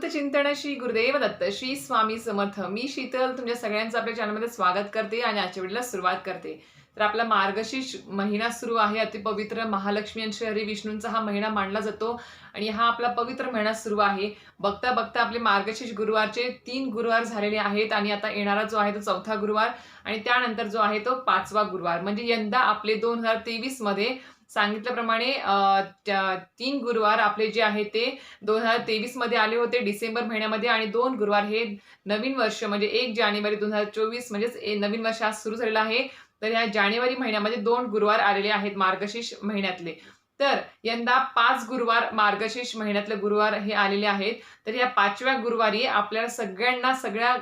अवधूत चिंतन श्री गुरुदेव दत्त श्री स्वामी समर्थ. मी शीतल तुमच्या सगळ्यांचं आपल्या चॅनलमध्ये स्वागत करते आणि आजच्या वेळेला सुरुवात करते. तर आपला मार्गशीर्ष महिना सुरू आहे. अतिपवित्र महालक्ष्मी आणि श्री हरी विष्णूंचा हा महिना मानला जातो. आणि हा आपला पवित्र महिना सुरू आहे. बघता बघता आपले मार्गशीर्ष गुरुवारचे तीन गुरुवार झालेले आहेत आणि आता येणारा जो आहे तो चौथा गुरुवार आणि त्यानंतर जो आहे तो पाचवा गुरुवार. म्हणजे यंदा आपले दोन हजार तेवीसमध्ये सांगितल्याप्रमाणे अं, तीन गुरुवार आपले जे आहे ते दोन हजार तेवीसमध्ये आले होते डिसेंबर महिन्यामध्ये आणि दोन गुरुवार हे नवीन वर्ष म्हणजे एक जानेवारी दोन हजार चोवीस म्हणजेच नवीन वर्ष आज सुरू झालेलं आहे. तर या जानेवारी महिन्यामध्ये दोन गुरुवार आलेले आहेत मार्गशीर्ष महिन्यातले. तर यंदा पाच गुरुवार मार्गशीर्ष महिन्यातले गुरुवार हे आलेले आहेत. तर या पाचव्या गुरुवारी आपल्याला सगळ्यांना सगळ्या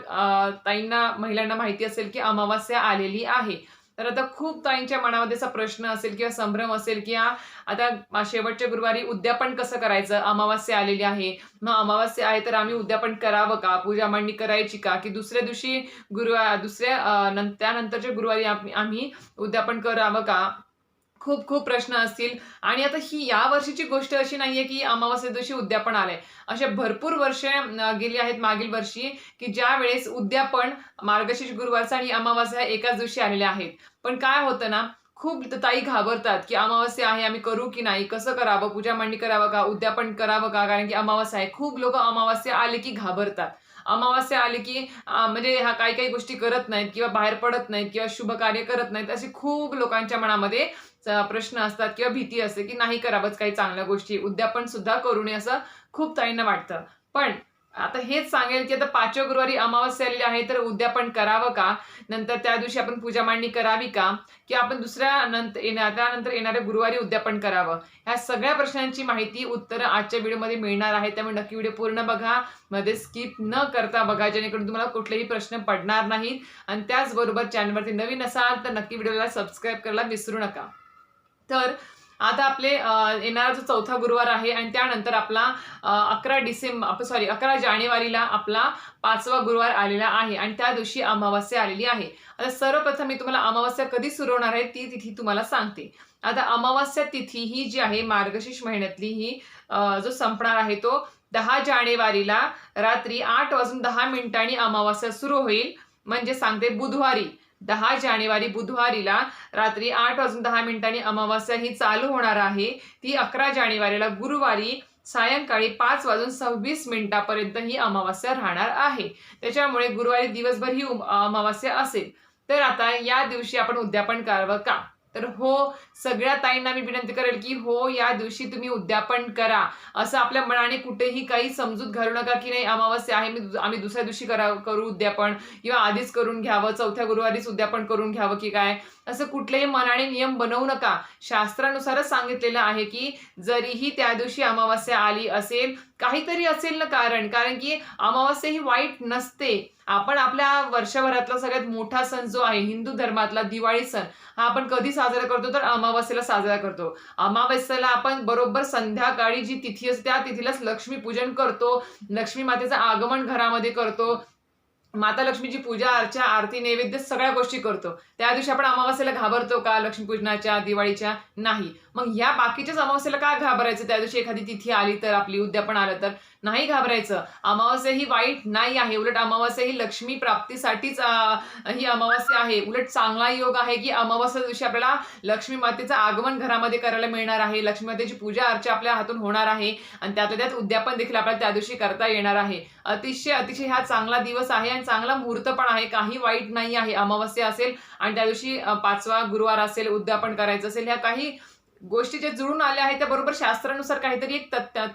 ताईंना महिलांना माहिती असेल की अमावास्या आलेली आहे. तर आता खूप ताईंच्या मनामध्ये असा प्रश्न असेल किंवा संभ्रम असेल की आता शेवटच्या गुरुवारी उद्यापन कसं करायचं? अमावास्या आलेली आहे. मग अमावास्या आहे तर आम्ही उद्यापन करावं का? पूजा मांडणी करायची का? की दुसऱ्या दिवशी गुरुवार दुसऱ्या त्यानंतरच्या गुरुवारी आम्ही उद्यापन करावं का? खूप खूप प्रश्न असतील. आणि आता ही या वर्षीची गोष्ट अशी नाहीये की अमावास्या दिवशी उद्यापन आलंय. असे भरपूर वर्षे गेली आहेत मागील वर्षी की ज्या वेळेस उद्यापन मार्गशीर्ष गुरुवारचा आणि अमावास्या एकाच दिवशी आलेल्या आहेत. पण काय होतं ना खूप ताई घाबरतात की अमावस्या आहे आम्ही करू की नाही कसं करावं पूजा मांडणी करावं का उद्यापन करावं का कारण की अमावास्या आहे. खूप लोक अमावस्या आले की घाबरतात. अमावस्या आली की म्हणजे ह्या काही काही गोष्टी करत नाहीत किंवा बाहेर पडत नाहीत किंवा शुभ कार्य करत नाहीत असे खूप लोकांच्या मनामध्ये प्रश्न असतात किंवा भीती असते की नाही करावंच काही चांगल्या गोष्टी. उद्यापन सुद्धा करू नये असं खूप ताईंना वाटतं. पण आता हेच सांगेल की आता पाचव्या गुरुवारी अमावस्या आलेली आहे तर उद्यापन करावं का? नंतर त्या दिवशी आपण पूजा मांडणी करावी का? की आपण दुसऱ्या नंतर येणार त्यानंतर येणाऱ्या गुरुवारी उद्यापन करावं? ह्या सगळ्या प्रश्नांची माहिती उत्तर आजच्या व्हिडिओमध्ये मिळणार आहे. त्यामुळे नक्की व्हिडिओ पूर्ण बघा. मध्ये स्किप न करता बघा जेणेकरून तुम्हाला कुठलेही प्रश्न पडणार नाहीत. आणि त्याचबरोबर चॅनलवरती नवीन असाल तर नक्की व्हिडिओला सबस्क्राईब करायला विसरू नका. तर आता आपले येणारा जो चौथा गुरुवार आहे आणि त्यानंतर आपला अकरा डिसेंबर सॉरी अकरा जानेवारीला आपला पाचवा गुरुवार आलेला आहे आणि त्या दिवशी अमावास्या आलेली आहे. आता सर्वप्रथम मी तुम्हाला अमावास्या कधी सुरू होणार आहे ती तिथी तुम्हाला सांगते. आता अमावास्या तिथी ही जी आहे मार्गशीर्ष महिन्यातली ही जो संपणार आहे तो दहा जानेवारीला रात्री आठ वाजून दहा मिनिटांनी अमावास्या सुरू होईल. म्हणजे सांगते बुधवारी. दहा जानेवारी बुधवारीला रात्री आठ वाजून दहा मिनिटांनी अमावास्या ही चालू होणार आहे. ती अकरा जानेवारीला गुरुवारी सायंकाळी पाच वाजून सव्वीस मिनिटापर्यंत ही अमावास्या राहणार आहे. त्याच्यामुळे गुरुवारी दिवसभर ही अमावास्या असेल. तर आता या दिवशी आपण उद्यापन करावं का? तर हो सगळ्या ताईंना मी विनंती करेल की हो या दिवशी तुम्ही उद्यापन करा. असं आपल्या मनाने कुठेही काही समजूत घालू नका की नाही अमावास्या आहे मी आम्ही दुसऱ्या दिवशी करा करू उद्यापन किंवा आधीच करून घ्यावं चौथ्या गुरुवारीच उद्यापन करून घ्यावं की काय. असं कुठलेही मनाने नियम बनवू नका. शास्त्रानुसारच सांगितलेलं आहे की जरीही त्या दिवशी अमावास्या आली असेल काहीतरी असेल ना कारण कारण की अमावास्या ही वाईट नसते. आपण आपल्या वर्षभरातला सगळ्यात मोठा सण जो आहे हिंदू धर्मातला दिवाळी सण हा आपण कधी साजरा करतो? तर अमावस्येला साजरा करतो. अमावस्येला आपण बरोबर संध्याकाळी जी तिथी असते त्या तिथीलाच लक्ष्मीपूजन करतो. लक्ष्मी मातेचं आगमन घरामध्ये करतो. माता लक्ष्मीची पूजा अर्चा आरती नैवेद्य सगळ्या गोष्टी करतो. त्या दिवशी आपण अमावस्येला घाबरतो का? लक्ष्मीपूजनाच्या दिवाळीच्या? नाही. मग या बाकीच्याच अमावस्येला का घाबरायचं? त्या दिवशी एखादी तिथी आली तर आपली उद्यापन आलं तर? नाही घाबरायचं. अमावस्या ही वाईट नाही आहे. उलट अमावास्या ही लक्ष्मी प्राप्तीसाठीच ही अमावास्या आहे. उलट चांगला योग आहे की अमावस्या दिवशी आपल्याला लक्ष्मी मातेचं आगमन घरामध्ये करायला मिळणार आहे. लक्ष्मी मातेची पूजा अर्चा आपल्या हातून होणार आहे आणि त्यातल्या त्यात उद्यापन देखील आपल्याला त्या दिवशी करता येणार आहे. अतिशय अतिशय हा चांगला दिवस आहे आणि चांगला मुहूर्त पण आहे. काही वाईट नाही आहे. अमावस्या असेल आणि त्या दिवशी पाचवा गुरुवार असेल उद्यापन करायचं असेल ह्या काही गोष्टी जे जुळून आल्या आहेत त्या बरोबर शास्त्रानुसार काहीतरी एक तथ्य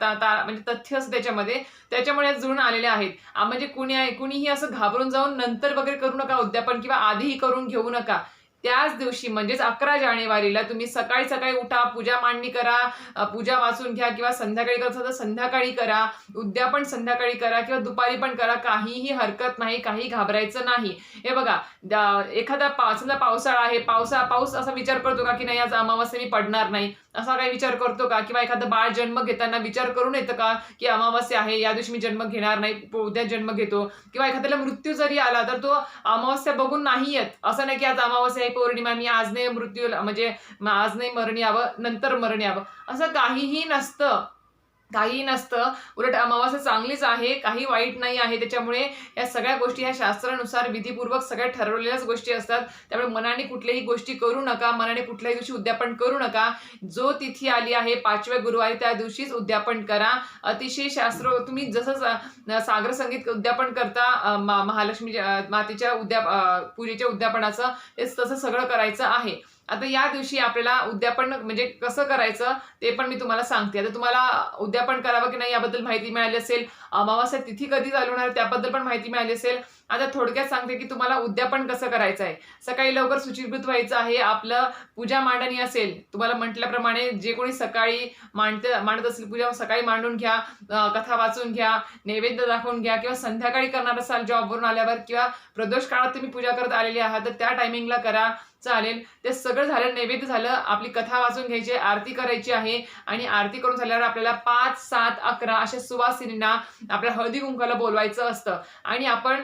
म्हणजे तथ्य असतं त्याच्यामध्ये त्याच्यामुळे जुळून आलेल्या आहेत. म्हणजे कुणी आहे कुणीही असं घाबरून जाऊन नंतर वगैरे करू नका उद्यापन किंवा आधीही करून घेऊ नका. त्याच दिवशी म्हणजेच अकरा जानेवारीला तुम्ही सकाळी सकाळी उठा पूजा मांडणी करा पूजा वाचून घ्या किंवा संध्याकाळी करत तर संध्याकाळी करा उद्या पण संध्याकाळी करा किंवा दुपारी पण करा काहीही हरकत नाही काही घाबरायचं नाही. हे बघा एखादा पा समजा पावसाळा आहे पावसा पाऊस असा विचार करतो का की नाही आज अमावस्या मी पडणार नाही. असा काही विचार करतो का? किंवा एखादं बाळ जन्म घेताना विचार करून येतं का? की अमावस्या आहे या दिवशी मी जन्म घेणार नाही उद्या जन्म घेतो. किंवा एखाद्याला मृत्यू जरी आला तर तो अमावस्या बघून नाही येत. असं नाही की आज अमावस्या आहे पौर्णिमा मी आज नाही मृत्यू म्हणजे आज नाही मरण यावं नंतर मरण यावं. असं काहीही नसतं. काही नसतं. उलट अमावास्या चांगलीच आहे काही वाईट नाही आहे. त्याच्यामुळे या सगळ्या गोष्टी ह्या शास्त्रानुसार विधीपूर्वक सगळ्या ठरवलेल्याच गोष्टी असतात. त्यामुळे मनाने कुठल्याही गोष्टी करू नका. मनाने कुठल्याही दिवशी उद्यापन करू नका. जो तिथी आली आहे पाचव्या गुरुवारी त्या दिवशीच उद्यापन करा. अतिशय शास्त्र तुम्ही जसं सा- सागर संगीत उद्यापन करता मा- महालक्ष्मी मातेच्या उद्या पूजेच्या उद्यापनाचं तेच तसं सगळं करायचं आहे. आता या दिवशी आपल्याला उद्यापन म्हणजे कसं करायचं ते पण मी तुम्हाला सांगते. आता तुम्हाला उद्यापन करावं की नाही याबद्दल माहिती मिळाली असेल. अमावास्या तिथी कधी चालू होणार त्याबद्दल पण माहिती मिळाली असेल. आता थोडक्यात सांगते की तुम्हाला उद्यापन कसं करायचं आहे. सकाळी लवकर सूचीभूत व्हायचं आहे. आपलं पूजा मांडणी असेल. तुम्हाला म्हटल्याप्रमाणे जे कोणी सकाळी मांडते मांडत असेल पूजा सकाळी मांडून घ्या कथा वाचून घ्या नैवेद्य दाखवून घ्या किंवा संध्याकाळी करणार असाल जॉबवरून आल्यावर किंवा प्रदोष काळात तुम्ही पूजा करत आलेली आहात तर त्या टायमिंगला करा. चालेल. ते सगळं झालं नैवेद्य झालं आपली कथा वाचून घ्यायची आरती करायची आहे. आणि आरती करून झाल्यावर आपल्याला पाच सात अकरा अशा सुवासिनींना आपल्या हळदी कुंकाला बोलवायचं असतं. आणि आपण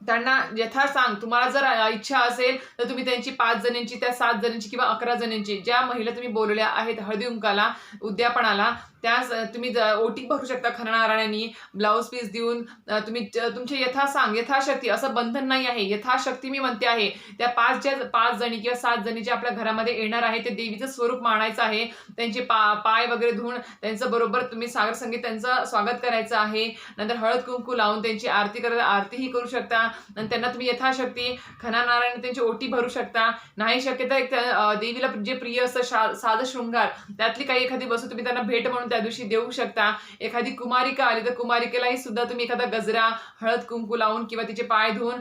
त्यांना यथा सांग तुम्हाला जर इच्छा असेल तर तुम्ही त्यांची पाच जणींची त्या सात जणींची किंवा अकरा जणींची ज्या महिला तुम्ही बोलल्या आहेत हळदी उंकाला उद्यापनाला त्या तुम्ही ज- ओटी भरू शकता खरणारायणी ब्लाऊज पीस देऊन तुम्ही ज- तुमचे यथासांग यथाशक्ती असं बंधन नाही आहे. यथाशक्ती मी म्हणते आहे. त्या पाच ज्या पाच जणी किंवा सात जणी जे आपल्या घरामध्ये येणार आहे ते देवीचं स्वरूप मानायचं आहे. त्यांचे पा पाय वगैरे धुवून त्यांचं बरोबर तुम्ही सागर संगीत त्यांचं स्वागत करायचं आहे. नंतर हळद कुंकू लावून त्यांची आरती करायला आरतीही करू शकता. आणि त्यांना तुम्ही यथाशक्ती खनानारायण त्यांची ओटी भरू शकता. नाही शक्यता एक देवीला जे प्रिय असतं शा साधं शृंगार त्यातली काही एखादी वस्तू तुम्ही त्यांना भेट म्हणून त्या दिवशी देऊ शकता. एखादी कुमारिका आली तर कुमारिकेलाही सुद्धा तुम्ही एखादा गजरा हळद कुंकू लावून किंवा तिचे पाय धुवून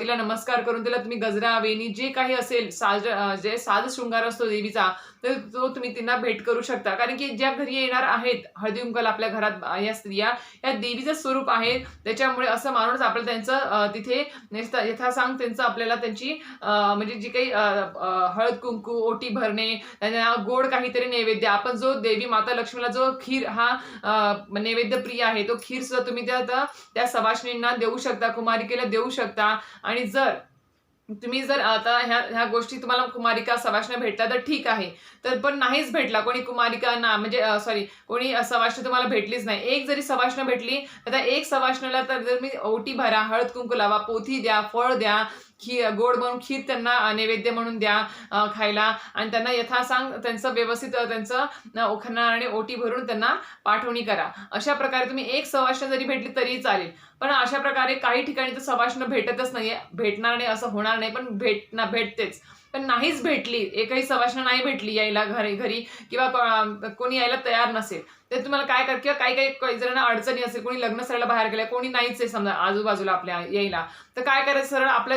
तिला नमस्कार करून तिला तुम्ही गजरा वेणी जे काही असेल साज जे साज शृंगार असतो देवीचा तर तो तुम्ही त्यांना भेट करू शकता. कारण की ज्या घरी येणार आहेत हळदी कुंकल आपल्या घरात या स्त्रिया या देवीचं स्वरूप आहे. त्याच्यामुळे असं मानूनच आपल्याला त्यांचं तिथे यथासांग त्यांचं आपल्याला त्यांची म्हणजे जी काही हळद कुंकू ओटी भरणे त्यांना गोड काहीतरी नैवेद्य आपण जो देवी माता लक्ष्मीला जो खीर हा नैवेद्य प्रिय आहे. तो खीर सुद्धा तुम्ही त्या त्या- देऊ शकता कुमारिकेला देऊ शकता. आणि जर तुम्ही जर आता ह्या ह्या गोष्टी तुम्हाला कुमारिका सवाष्ण भेटल्या तर ठीक आहे. तर पण नाहीच भेटला. कोणी कुमारिका ना म्हणजे सॉरी कोणी सवाष्ण तुम्हाला भेटलीच नाही. एक जरी सवाष्ण भेटली तर एक सवाष्णला तर जर मी ओटी भरा हळद कुंकू लावा पोथी द्या फळ द्या खी गोड म्हणून खीर त्यांना नैवेद्य म्हणून द्या खायला. आणि त्यांना यथासांग त्यांचं व्यवस्थित त्यांचं अ, ओखणार आणि ओटी भरून त्यांना पाठवणी करा. अशा प्रकारे तुम्ही एक सवाष्ण जरी भेटली तरी चालेल. पण अशा प्रकारे काही ठिकाणी तर सवाष्ण भेटतच नाहीये. भेटणार नाही असं होणार नाही पण भेटणार भेटतेच. पण नाहीच भेटली एकही सवाष्ण नाही भेटली यायला घरी घरी किंवा कोणी यायला तयार नसेल. तर तुम्हाला काय कर किंवा काही काही जणांना अडचणी असेल कोणी लग्न सरायला बाहेर गेलं कोणी नाहीच आहे समजा आजूबाजूला आपल्या यायला. तर काय करायचं सरळ आपल्या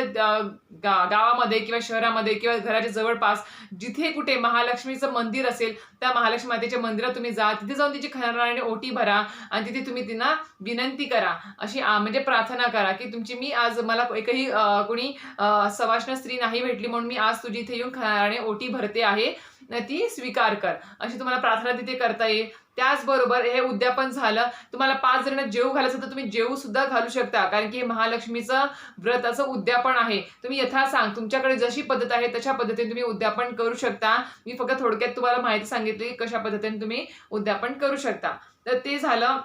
गा- गावामध्ये किंवा शहरामध्ये किंवा घराच्या जवळपास जिथे कुठे महालक्ष्मीचं मंदिर असेल त्या महालक्ष्मी मातेच्या मंदिरात तुम्ही जा. तिथे जाऊन तिची खणाराने ओटी भरा आणि तिथे तुम्ही तिना विनंती करा. अशी म्हणजे प्रार्थना करा की तुमची मी आज मला एकही कोणी अं, स्त्री नाही भेटली म्हणून मी आज तुझी इथे येऊन खणाराने ओटी भरते आहे ती स्वीकार कर. अशी तुम्हाला प्रार्थना तिथे करता येईल. त्याचबरोबर हे उद्यापन झालं तुम्हाला पाच जण जेव घालायचं तर तुम्ही जेवू सुद्धा घालू शकता. कारण की हे महालक्ष्मीचं व्रताचं उद्यापन आहे. तुम्ही यथा सांग तुमच्याकडे जशी पद्धत आहे तशा पद्धतीने तुम्ही उद्यापन करू शकता. मी फक्त थोडक्यात तुम्हाला माहिती सांगितली की कशा पद्धतीने तुम्ही उद्यापन करू शकता. तर ते झालं.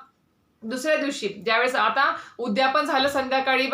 दुसऱ्या दिवशी ज्यावेळेस आता उद्यापन झालं संध्याकाळी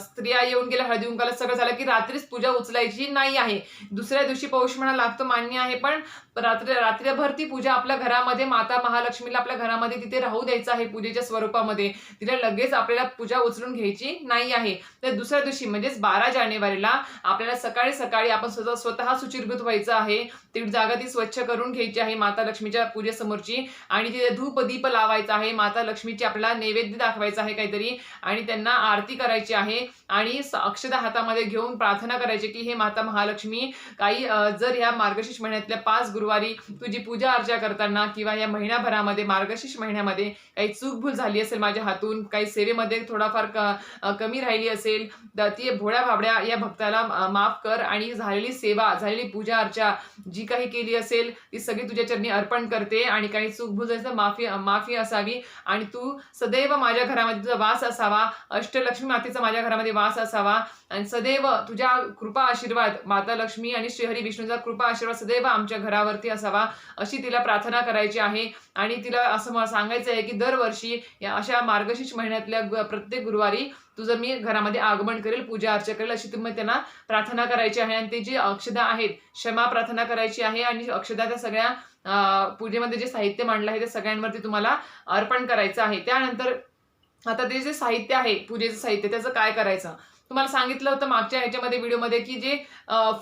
स्त्रिया येऊन गेल्या हळदी उंकाला सगळं झालं की रात्रीच पूजा उचलायची नाही आहे. दुसऱ्या दिवशी पौष म्हणा लागतो मान्य आहे पण रात्री रात्रभर ती पूजा आपल्या घरामध्ये माता महालक्ष्मीला आपल्या घरामध्ये तिथे राहू द्यायचं आहे पूजेच्या स्वरूपामध्ये. तिला लगेच आपल्याला पूजा उचलून घ्यायची नाही आहे. तर दुसऱ्या दिवशी म्हणजेच बारा जानेवारीला आपल्याला सकाळी सकाळी आपण स्वतः स्वतः सुचिर्भूत व्हायचं आहे. ती जागा ती स्वच्छ करून घ्यायची आहे माता लक्ष्मीच्या पूजेसमोरची. आणि तिथे धूप दीप लावायचा आहे माता लक्ष्मी लक्ष्मीची आपल्याला नैवेद्य दाखवायचा आहे काहीतरी आणि त्यांना आरती करायची आहे आणि अक्षता हातामध्ये घेऊन प्रार्थना करायची की हे माता महालक्ष्मी काही जर ह्या मार्गशीर्ष महिन्यातल्या पाच गुरुवारी तुझी पूजा अर्चा करताना किंवा या महिनाभरामध्ये मार्गशीर्ष महिन्यामध्ये काही चूकभूल झाली असेल माझ्या हातून काही सेवेमध्ये थोडाफार क- कमी राहिली असेल तर ती भोळ्या भाबड्या या भक्ताला माफ कर आणि झालेली सेवा झालेली पूजा अर्चा जी काही केली असेल ती सगळी तुझ्या चरणी अर्पण करते आणि काही चूकभूल झाली तर माफी माफी असावी आणि तू तू सदैव माझ्या घरामध्ये तुझा वास असावा. अष्टलक्ष्मी मातेचा माझ्या घरामध्ये वास असावा. आणि सदैव तुझ्या कृपा आशीर्वाद माता लक्ष्मी आणि श्रीहरी विष्णूचा कृपा आशीर्वाद सदैव आमच्या घरावरती असावा अशी तिला प्रार्थना करायची आहे. आणि तिला असं मला सांगायचं आहे की दरवर्षी या अशा मार्गशीर्ष महिन्यातल्या प्रत्येक गुरुवारी तुझं मी घरामध्ये आगमन करेल पूजा अर्चा करेल अशी तुम्ही त्यांना प्रार्थना करायची आहे. आणि ते जी अक्षदा आहेत क्षमा प्रार्थना करायची आहे. आणि अक्षदा त्या सगळ्या पूजेमध्ये जे साहित्य मांडलं आहे ते सगळ्यांवरती तुम्हाला अर्पण करायचं आहे. त्यानंतर आता ते जे साहित्य आहे पूजेचं साहित्य त्याचं काय करायचं? तुम्हाला सांगितलं होतं मागच्या ह्याच्यामध्ये व्हिडिओमध्ये की जे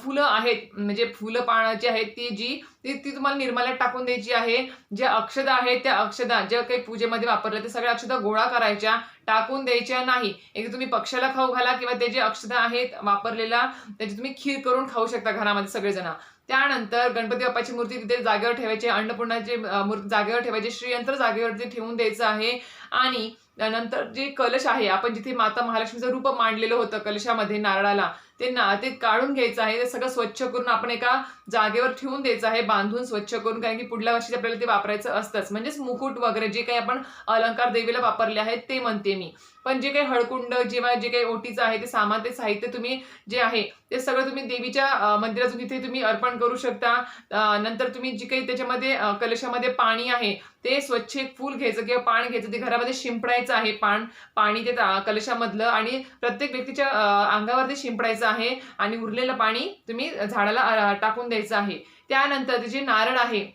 फुलं आहेत म्हणजे फुलं पानाची आहेत ती जी ती ती तुम्हाला निर्माल्यात टाकून द्यायची आहे. ज्या अक्षदा आहेत त्या अक्षदा ज्या काही पूजेमध्ये वापरल्या त्या सगळ्या अक्षदा गोळा करायच्या टाकून द्यायच्या नाही. एक तुम्ही पक्षाला खाऊ घाला किंवा ते जे अक्षदा आहेत वापरलेला त्याची तुम्ही खीर करून खाऊ शकता घरामध्ये सगळेजण. त्यानंतर गणपती बाप्पाची मूर्ती तिथे जागेवर ठेवायची अन्नपूर्णाची मूर्ती जागेवर ठेवायची श्रीयंत्र जागेवरती ठेवून द्यायचं आहे. आणि नंतर जे कलश आहे आपण जिथे माता महालक्ष्मीचं रूप मांडलेलं होतं कलशामध्ये नारळाला ते ना ते काढून घ्यायचं आहे. ते सगळं स्वच्छ करून आपण एका जागेवर ठेवून द्यायचं आहे बांधून स्वच्छ करून कारण की पुढल्या वर्षी आपल्याला ते वापरायचं असतंच. म्हणजेच मुकुट वगैरे जे काही आपण अलंकार देवीला वापरले आहेत ते म्हणते मी. पण जे काही हळकुंड जेव्हा जे काही ओटीचं आहे ते सामान ते साहित्य तुम्ही जे आहे ते सगळं तुम्ही देवीच्या मंदिरातून तिथे तुम्ही अर्पण करू शकता. नंतर तुम्ही जी काही त्याच्यामध्ये कलशामध्ये पाणी आहे ते स्वच्छ एक फूल घ्यायचं किंवा पान घ्यायचं ते घरामध्ये शिंपडायचं आहे पान पाणी ते ता- कलशामधलं आणि प्रत्येक व्यक्तीच्या अंगावरती शिंपडायचं आहे आणि उरलेलं पाणी तुम्ही झाडाला टाकून द्यायचं आहे. त्यानंतर ते जे नारळ आहे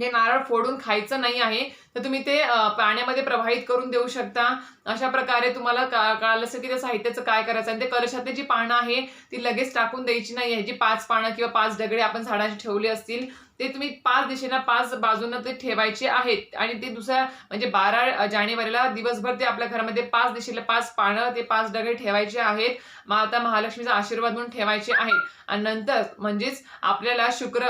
जे नारळ फोडून खायचं नाही आहे तर तुम्ही ते पाण्यामध्ये प्रवाहित करून देऊ शकता. अशा प्रकारे तुम्हाला का कळालं असेल की त्या साहित्याचं काय करायचं आणि ते कलशातली जी पानं आहे ती लगेच टाकून द्यायची नाही आहे. जी पाच पानं किंवा पाच दगडे आपण झाडाची ठेवले असतील ते तुम्ही पाच दिशेला पाच बाजूनं ते ठेवायचे आहेत. आणि ते दुसऱ्या म्हणजे बारा जानेवारीला दिवसभर ते आपल्या घरामध्ये पाच दिशेला पाच पानं ते पाच डगडे ठेवायचे आहेत. माता महालक्ष्मीचा आशीर्वाद म्हणून ठेवायचे आहेत. आणि नंतर म्हणजेच आपल्याला शुक्र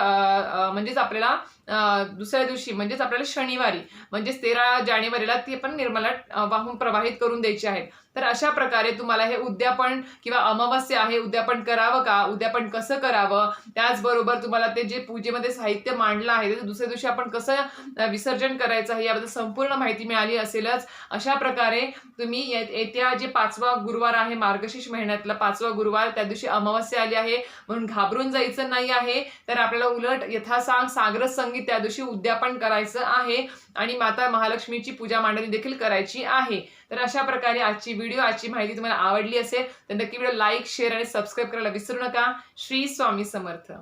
म्हणजेच आपल्याला दुसऱ्या दिवशी म्हणजेच आपल्याला शनिवारी म्हणजेच तेरा जानेवारीला ते पण निर्मला वाहून प्रवाहित करून द्यायचे आहेत तर अशा प्रकारे तुम्हाला हे उद्यापन किंवा अमावस्या आहे उद्यापन करावं का? उद्यापन कसं करावं? त्याचबरोबर तुम्हाला ते जे पूजेमध्ये साहित्य मांडलं आहे ते दुसऱ्या दिवशी आपण कसं विसर्जन करायचं आहे याबद्दल संपूर्ण माहिती मिळाली असेलच. अशा प्रकारे तुम्ही येत्या जे पाचवा गुरुवार आहे मार्गशीर्ष महिन्यातला पाचवा गुरुवार त्या दिवशी अमावस्या आली आहे. म्हणून घाबरून जायचं नाही आहे. तर आपल्याला उलट यथासांग सागर संगीत त्या दिवशी उद्यापन करायचं आहे आणि माता महालक्ष्मीची पूजा मांडणी देखील करायची आहे. तर अशा प्रकारे आजची व्हिडिओ आजची माहिती तुम्हाला आवडली असेल तर नक्की व्हिडिओ लाईक शेअर आणि सबस्क्राईब करायला विसरू नका. श्री स्वामी समर्थ.